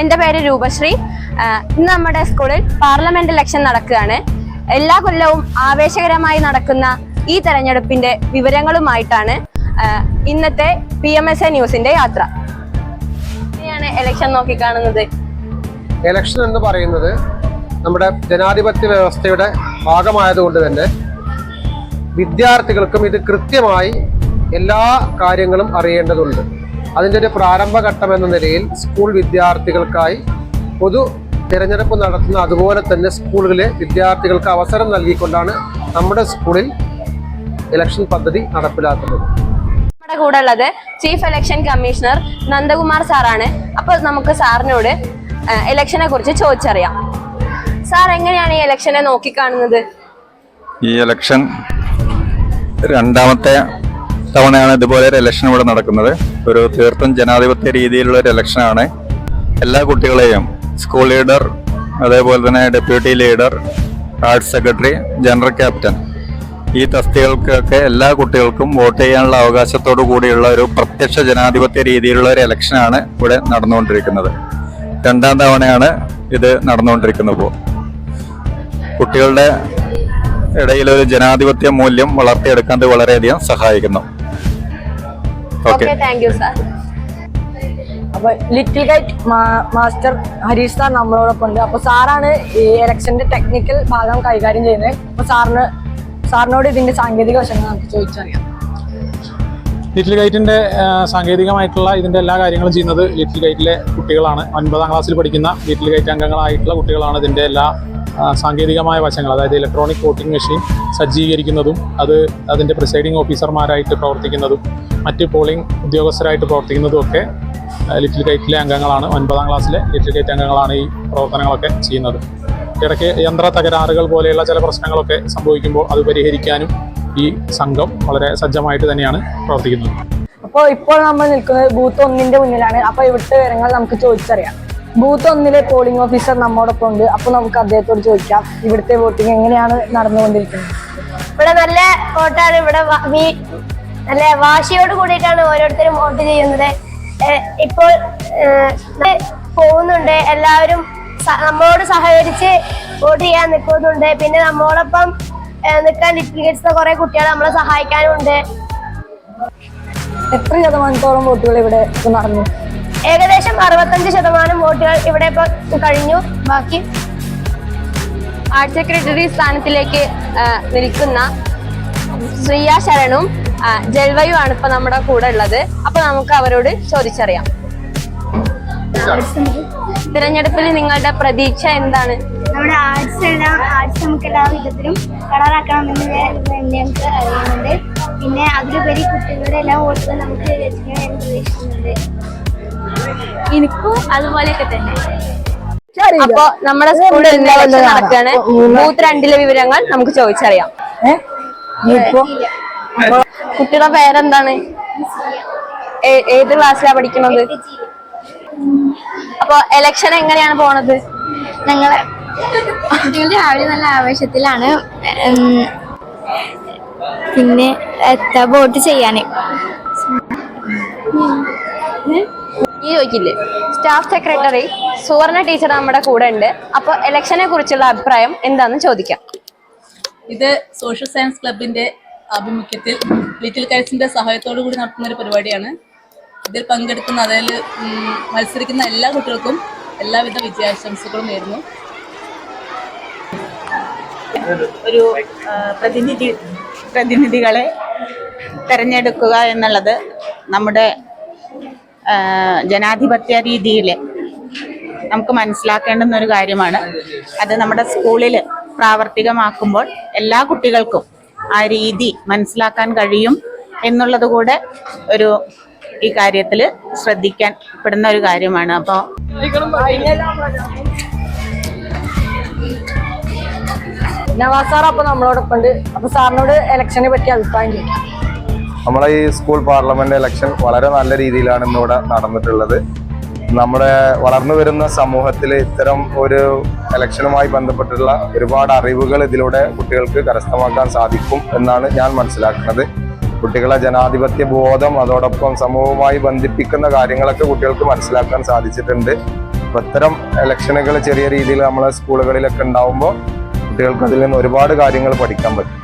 എന്റെ പേര് രൂപശ്രീ. ഇന്ന് നമ്മുടെ സ്കൂളിൽ പാർലമെന്റ് ഇലക്ഷൻ നടക്കുകയാണ്. എല്ലാ കൊല്ലവും ആവേശകരമായി നടക്കുന്ന ഈ തെരഞ്ഞെടുപ്പിന്റെ വിവരങ്ങളുമായിട്ടാണ് ഇന്നത്തെ പി എം എസ് എ ന്യൂസിന്റെ യാത്ര. ഇനിയാണ് ഇലക്ഷൻ നോക്കിക്കാണുന്നത്? ഇലക്ഷൻ എന്ന് പറയുന്നത് നമ്മുടെ ജനാധിപത്യ വ്യവസ്ഥയുടെ ഭാഗമായതുകൊണ്ട് തന്നെ വിദ്യാർത്ഥികൾക്കും ഇത് കൃത്യമായി എല്ലാ കാര്യങ്ങളും അറിയേണ്ടതുണ്ട്. അതിന്റെ ഒരു പ്രാരംഭഘട്ടം എന്ന നിലയിൽ സ്കൂൾ വിദ്യാർത്ഥികൾക്കായി പൊതു തിരഞ്ഞെടുപ്പ് നടത്തുന്ന അതുപോലെ തന്നെ സ്കൂളുകളിലെ വിദ്യാർത്ഥികൾക്ക് അവസരം നൽകിക്കൊണ്ടാണ് നമ്മുടെ സ്കൂളിൽ ഇലക്ഷൻ പദ്ധതി നടപ്പിലാക്കുന്നത്. നമ്മുടെ കൂടെ ഉള്ളത് ചീഫ് ഇലക്ഷൻ കമ്മീഷണർ നന്ദകുമാർ സാറാണ്. അപ്പോൾ നമുക്ക് സാറിനോട് ഇലക്ഷനെ കുറിച്ച് ചോദിച്ചറിയാം. സാർ എങ്ങനെയാണ് ഈ ഇലക്ഷനെ നോക്കിക്കാണുന്നത്? ഈ ഇലക്ഷൻ രണ്ടാമത്തെ തവണയാണ് ഇതുപോലെ ഒരു ഇലക്ഷൻ ഇവിടെ നടക്കുന്നത്. ഒരു തീർത്തും ജനാധിപത്യ രീതിയിലുള്ള ഒരു ഇലക്ഷനാണ് എല്ലാ കുട്ടികളെയും സ്കൂൾ ലീഡർ അതേപോലെ തന്നെ deputy leader arts secretary general captain ഈ തസ്തികൾക്കൊക്കെ എല്ലാ കുട്ടികൾക്കും വോട്ട് ചെയ്യാനുള്ള അവകാശത്തോടു കൂടിയുള്ള ഒരു പ്രത്യക്ഷ ജനാധിപത്യ രീതിയിലുള്ള ഒരു ഇലക്ഷനാണ് ഇവിടെ നടന്നുകൊണ്ടിരിക്കുന്നത്. രണ്ടാം തവണയാണ് ഇത് നടന്നുകൊണ്ടിരിക്കുന്നത് ഇപ്പോൾ. കുട്ടികളുടെ ഇടയിലൊരു ജനാധിപത്യ മൂല്യം വളർത്തിയെടുക്കാൻ വളരെയധികം സഹായിക്കുന്നു. ഓക്കെ താങ്ക് യു സാർ അപ്പൊ little kite master Harish sir നമ്മളോടൊപ്പം ഉണ്ട്. അപ്പൊ സാറാണ് ഈ ഇലക്ഷന്റെ ടെക്നിക്കൽ ഭാഗം കൈകാര്യം ചെയ്യുന്നത്. അപ്പൊ സാറിന് സാറിനോട് ഇതിന്റെ സാങ്കേതിക വശങ്ങൾ നമുക്ക് ചോദിച്ചറിയാം. ലിറ്റിൽ ഗൈറ്റിന്റെ സാങ്കേതികമായിട്ടുള്ള ഇതിന്റെ എല്ലാ കാര്യങ്ങളും ചെയ്യുന്നത് ലിറ്റിൽ ഗൈറ്റിലെ കുട്ടികളാണ്. ഒൻപതാം ക്ലാസ്സിൽ പഠിക്കുന്ന ലിറ്റിൽ ഗൈറ്റ് അംഗങ്ങളായിട്ടുള്ള കുട്ടികളാണ് ഇതിന്റെ എല്ലാ സാങ്കേതികമായ വശങ്ങൾ അതായത് ഇലക്ട്രോണിക് വോട്ടിംഗ് മെഷീൻ സജ്ജീകരിക്കുന്നതും അത് അതിന്റെ പ്രിസൈഡിംഗ് ഓഫീസർമാരായിട്ട് പ്രവർത്തിക്കുന്നതും മറ്റ് പോളിംഗ് ഉദ്യോഗസ്ഥരായിട്ട് പ്രവർത്തിക്കുന്നതും ഒക്കെ ലിറ്റിൽ കൈറ്റിലെ അംഗങ്ങളാണ് ഒൻപതാം ക്ലാസ്സിലെ ലിറ്റിൽ കൈറ്റ് അംഗങ്ങളാണ് ഈ പ്രവർത്തനങ്ങളൊക്കെ ചെയ്യുന്നത്. ഇടയ്ക്ക് യന്ത്ര തകരാറുകൾ പോലെയുള്ള ചില പ്രശ്നങ്ങളൊക്കെ സംഭവിക്കുമ്പോൾ അത് പരിഹരിക്കാനും ഈ സംഘം വളരെ സജ്ജമായിട്ട് തന്നെയാണ് പ്രവർത്തിക്കുന്നത്. അപ്പോൾ ഇപ്പോൾ നമ്മൾ നിൽക്കുന്നത് ബൂത്ത് ഒന്നിന്റെ മുന്നിലാണ്. അപ്പോൾ ഇവിടുത്തെ വിവരങ്ങൾ നമുക്ക് ചോദിച്ചറിയാം. ബൂത്ത് ഒന്നിലെ പോളിംഗ് ഓഫീസർ നമ്മോടൊപ്പം ഉണ്ട്. അപ്പൊ നമുക്ക് അദ്ദേഹത്തോട് ചോദിക്കാം ഇവിടുത്തെ വോട്ടിംഗ് എങ്ങനെയാണ് നടന്നുകൊണ്ടിരിക്കുന്നത്? ഇവിടെ നല്ല വോട്ടാണ്. ഇവിടെ നല്ല വാശിയോട് കൂടിയിട്ടാണ് ഓരോരുത്തരും വോട്ട് ചെയ്യുന്നത്. ഇപ്പോൾ പോകുന്നുണ്ട്. എല്ലാവരും നമ്മളോട് സഹകരിച്ച് വോട്ട് ചെയ്യാൻ നിൽക്കുന്നുണ്ട് പിന്നെ നമ്മളോടൊപ്പം നിൽക്കാൻ ലിറ്റിഗേറ്റ്സ് കുറെ കുട്ടികൾ നമ്മളെ സഹായിക്കാനുണ്ട്. എത്ര ശതമാനത്തോളം വോട്ടുകൾ ഇവിടെ നടന്നു? ഏകദേശം അറുപത്തഞ്ച് ശതമാനം വോട്ടുകൾ ഇവിടെ ഇപ്പോൾ കഴിഞ്ഞു. ബാക്കി ആർട്ട് സെക്രട്ടറി സ്ഥാനത്തിലേക്ക് നിൽക്കുന്ന ശ്രീയ ശരണും ജൽവയു ആണ് ഇപ്പൊ നമ്മുടെ കൂടെ ഉള്ളത്. അപ്പൊ നമുക്ക് അവരോട് ചോദിച്ചറിയാം. തിരഞ്ഞെടുപ്പിൽ നിങ്ങളുടെ പ്രതീക്ഷ എന്താണ്? നമ്മുടെ ആർട്സ് എല്ലാം ആർട്സ് നമുക്ക് എല്ലാ വിധത്തിലും കളറാക്കണമെന്ന് ഞങ്ങൾക്ക് അറിയുന്നുണ്ട്. പിന്നെ അതിലുപരി കുട്ടികളുടെ എല്ലാ വോട്ടുകളും നമുക്ക് പ്രതീക്ഷിക്കുന്നുണ്ട്. എനിക്കും അതുപോലെയൊക്കെ തന്നെ. അപ്പൊ നമ്മുടെ സ്കൂളിൽ നടക്കാണ്? നടക്കുകയാണ് ബൂത്ത് രണ്ടിലെ വിവരങ്ങൾ നമുക്ക് ചോദിച്ചറിയാം. കുട്ടിയുടെ പേരെന്താണ്? ഏത് ക്ലാസ്സിലാ പഠിക്കുന്നത് അപ്പൊ എലക്ഷൻ എങ്ങനെയാണ് പോണത്? ഞങ്ങൾ കുട്ടികൾ രാവിലെ നല്ല ആവേശത്തിലാണ്. പിന്നെ എത്താ വോട്ട് ചെയ്യാന്. ഈ ചോദിക്കില്ലേ? സ്റ്റാഫ് സെക്രട്ടറി സുവർണ ടീച്ചർ നമ്മുടെ കൂടെ ഉണ്ട്. അപ്പൊ ഇലക്ഷനെ കുറിച്ചുള്ള അഭിപ്രായം എന്താണെന്ന് ചോദിക്കാം. ഇത് സോഷ്യൽ സയൻസ് ക്ലബിന്റെ ആഭിമുഖ്യത്തിൽ ലിറ്റിൽ കൈസിന്റെ സഹായത്തോടു കൂടി നടത്തുന്ന ഒരു പരിപാടിയാണ്. ഇതിൽ പങ്കെടുക്കുന്ന അതിൽ മത്സരിക്കുന്ന എല്ലാ കുട്ടികൾക്കും എല്ലാവിധ വിജയാശംസകളും നേരുന്നു. ഒരു പ്രതിനിധി പ്രതിനിധികളെ തിരഞ്ഞെടുക്കുക എന്നുള്ളത് നമ്മുടെ ജനാധിപത്യ രീതിയിൽ നമുക്ക് മനസ്സിലാക്കേണ്ടുന്ന ഒരു കാര്യമാണ്. അത് നമ്മുടെ സ്കൂളിൽ പ്രാവർത്തികമാക്കുമ്പോൾ എല്ലാ കുട്ടികൾക്കും ആ രീതി മനസ്സിലാക്കാൻ കഴിയും എന്നുള്ളത് കൂടെ ഒരു ഈ കാര്യത്തിൽ ശ്രദ്ധിക്കാൻ പെടുന്ന ഒരു കാര്യമാണ്. അപ്പോൾ നവാസ് സാർ അപ്പൊ നമ്മളോടൊപ്പം ഉണ്ട് അപ്പൊ സാറിനോട് ഇലക്ഷനെ പറ്റി അഭിപ്രായം ചോദിക്കാം. നമ്മളെ ഈ സ്കൂൾ പാർലമെന്റ് ഇലക്ഷൻ വളരെ നല്ല രീതിയിലാണ് ഇന്നിവിടെ നടന്നിട്ടുള്ളത്. നമ്മുടെ വളർന്നു വരുന്ന സമൂഹത്തിൽ ഇത്തരം ഒരു ഇലക്ഷനുമായി ബന്ധപ്പെട്ടുള്ള ഒരുപാട് അറിവുകൾ ഇതിലൂടെ കുട്ടികൾക്ക് കരസ്ഥമാക്കാൻ സാധിക്കും എന്നാണ് ഞാൻ മനസ്സിലാക്കുന്നത്. കുട്ടികളെ ജനാധിപത്യ ബോധം അതോടൊപ്പം സമൂഹവുമായി ബന്ധിപ്പിക്കുന്ന കാര്യങ്ങളൊക്കെ കുട്ടികൾക്ക് മനസ്സിലാക്കാൻ സാധിച്ചിട്ടുണ്ട്. അപ്പൊ ഇത്തരം ഇലക്ഷനുകൾ ചെറിയ രീതിയിൽ നമ്മളെ സ്കൂളുകളിലൊക്കെ ഉണ്ടാവുമ്പോൾ കുട്ടികൾക്ക് അതിൽ നിന്ന് ഒരുപാട് കാര്യങ്ങൾ പഠിക്കാൻ പറ്റും.